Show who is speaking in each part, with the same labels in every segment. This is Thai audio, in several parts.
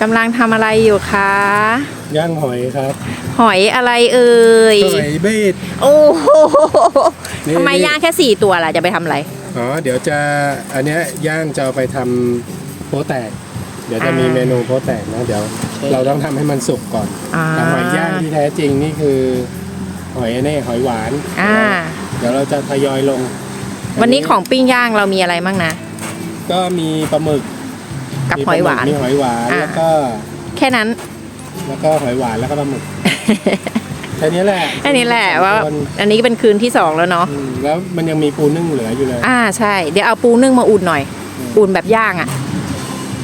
Speaker 1: กำลังทำอะไรอยู่คะ
Speaker 2: ย่างหอยครับ
Speaker 1: หอยอะไรเอ่ย
Speaker 2: หอยเบด
Speaker 1: โอ้โห
Speaker 2: นี่
Speaker 1: ทำไม
Speaker 2: นี่
Speaker 1: ย่างแค่สี่ตัวล่ะ จะไปทำอะไร
Speaker 2: อ๋อเดี๋ยวจะอันเนี้ยย่างจะเอาไปทำโป๊แตก เดี๋ยวจะมี
Speaker 1: อ่า
Speaker 2: เมนูโป๊แตกนะเดี๋ยวเราต้องทำให้มันสุกก่อน
Speaker 1: อ่า
Speaker 2: แต่หอยย่างที่แท้จริงนี่คือ หอยนี่หอยหวาน
Speaker 1: อ่า
Speaker 2: เดี๋ยวเราจะทยอยลง
Speaker 1: วันนี้ของปิ้งย่างเรามีอะไรบ้างนะ
Speaker 2: ก็มีปลาหมึก
Speaker 1: กับ
Speaker 2: มี
Speaker 1: หอยหวาน
Speaker 2: มีหอยหวาน
Speaker 1: อ่า
Speaker 2: แล้วก็
Speaker 1: แค่นั้น
Speaker 2: แล้วก็หอยหวานแล้วก็ปลาหมึกแค่นี้แหละ
Speaker 1: แค่นี้แหละว่า
Speaker 2: ส่น
Speaker 1: อันนี้เป็นคืนที่สองแล้วเนาะ
Speaker 2: อืมแล้วมันยังมีปูนึ่งเหลืออยู่เลย
Speaker 1: อ่าใช่ เดี๋ยวเอาปูนึ่งมาอุ่นหน่อยอุ่นแบบย่างอะ่ะ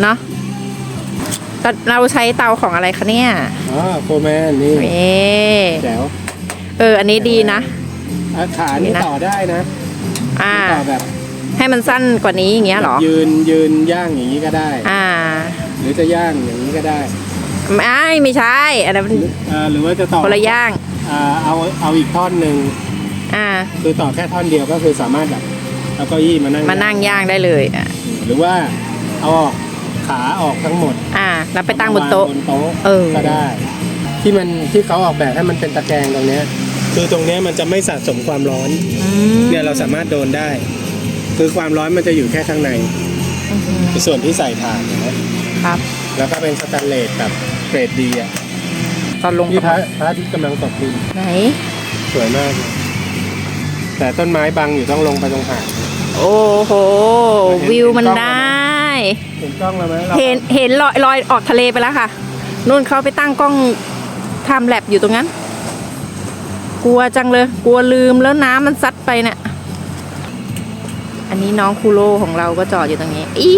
Speaker 1: เนาะตอนเราใช้เตาของอะไรคะเนี่ย
Speaker 2: อ๋อโฟร์แมนนี่
Speaker 1: เอ๊
Speaker 2: แจ๋ว
Speaker 1: เออ อันนี้ดีนะ
Speaker 2: อะขานี่
Speaker 1: นี่นะ
Speaker 2: ต่อได้นะ
Speaker 1: อ่า
Speaker 2: ต่อแบบ
Speaker 1: ให้มันสั้นกว่านี้อย่างเงี้ยเหรอ
Speaker 2: ยืนยืนย่างอย่างนี้ก็ได้
Speaker 1: อ่า
Speaker 2: หรือจะย่างอย่างนี้ก็ได้
Speaker 1: ไม่ไม่ใช่อันนั้นมัน
Speaker 2: เอ่อหรือว่าจะต่อ
Speaker 1: คนละย่าง
Speaker 2: อ่าเอาเอาอีกท่อนหนึ่ง
Speaker 1: อ่า
Speaker 2: คือต่อแค่ท่อนเดียวก็คือสามารถแบบเอาเก้าอี้มานั่ง
Speaker 1: มานั่งย่างได้เลยอะ
Speaker 2: หรือว่าเอาออกขาออกทั้งหมด
Speaker 1: อ่า แล้วไปตั้งบนโต๊ะ
Speaker 2: วางบนโต๊ะ
Speaker 1: เออ
Speaker 2: ก็ได้ ที่มันที่เขาออกแบบให้มันเป็นตะแกรงตรงเนี้ยคือตรงเนี้ยมันจะไม่สะสมความร้อน
Speaker 1: อืม
Speaker 2: เนี่ยเราสามารถโดนได้ คือความร้อนมันจะอยู่แค่ข้างในคือส่วนที่ใส่ถ่านนะ ครับแล้วก็เป็นสแตนเลสแบบเกรดดีอะ
Speaker 1: ตอนลง
Speaker 2: ที่พระพระอาที่กำลังตกดิน
Speaker 1: ไหน
Speaker 2: สวยมากเลยแต่ต้นไม้บังอยู่ต้องลงไปตรงหาง
Speaker 1: โอ้โหวิวมันได้
Speaker 2: เห็นกล้องแล้วไหมรา
Speaker 1: เห็นเห็นลอยลอยออกทะเลไปแล้วค่ะนู่นเขาไปตั้งกล้องทำแลบอยู่ตรงนั้น กลัวจังเลย กลัวลืมแล้วน้ำมันซัดไปเนี่ย อันนี้น้องคูโร่ของเราก็จอดอยู่ตรงนี้อี